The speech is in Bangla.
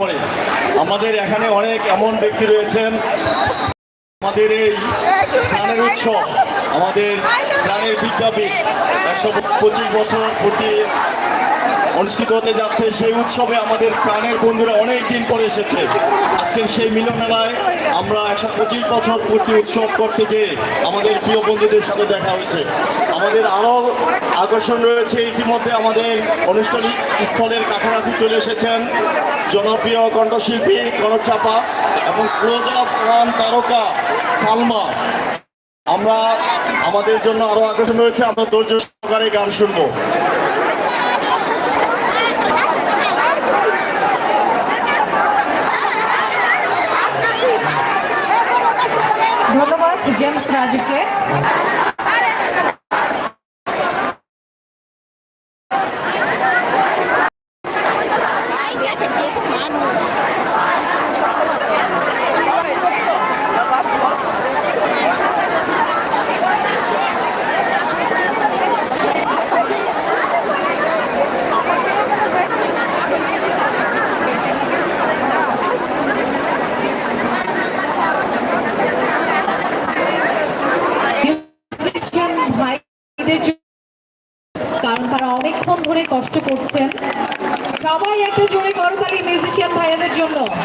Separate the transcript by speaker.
Speaker 1: করে আমাদের এখানে অনেক এমন ব্যক্তি রয়েছেন। আমাদের এই প্রাণের উৎসব, আমাদের প্রাণের বিদ্যাপীঠ একশো পঁচিশ বছর পূর্তি অনুষ্ঠিত হতে যাচ্ছে সেই উৎসবে আমাদের প্রাণের বন্ধুরা অনেক দিন পরে এসেছে। আজকের সেই মিলন মেলায় আমরা একশো পঁচিশ বছর পূর্তি উৎসব করতে গিয়ে আমাদের প্রিয় বন্ধুদের সাথে দেখা হয়েছে। আমাদের আরও আকর্ষণ রয়েছে, ইতিমধ্যে আমাদের অনুষ্ঠান স্থলের কাছাকাছি চলে এসেছেন জনপ্রিয় কণ্ঠশিল্পী কনক চাপা এবং ক্লোজ ওয়ান তারকা সালমা। আমরা আমাদের জন্য আরও আকর্ষণ রয়েছে, আমরা ধৈর্য সহকারে গান শুনব।
Speaker 2: ಜೆಮ್ಸ್ ರಾಜಕ್ಕೆ ನಾನು জন্য কারণ তারা অনেকক্ষণ ধরে কষ্ট করছেন। সবাই একটা জোরে করতালি মিউজিশিয়ান ভাইয়াদের জন্য।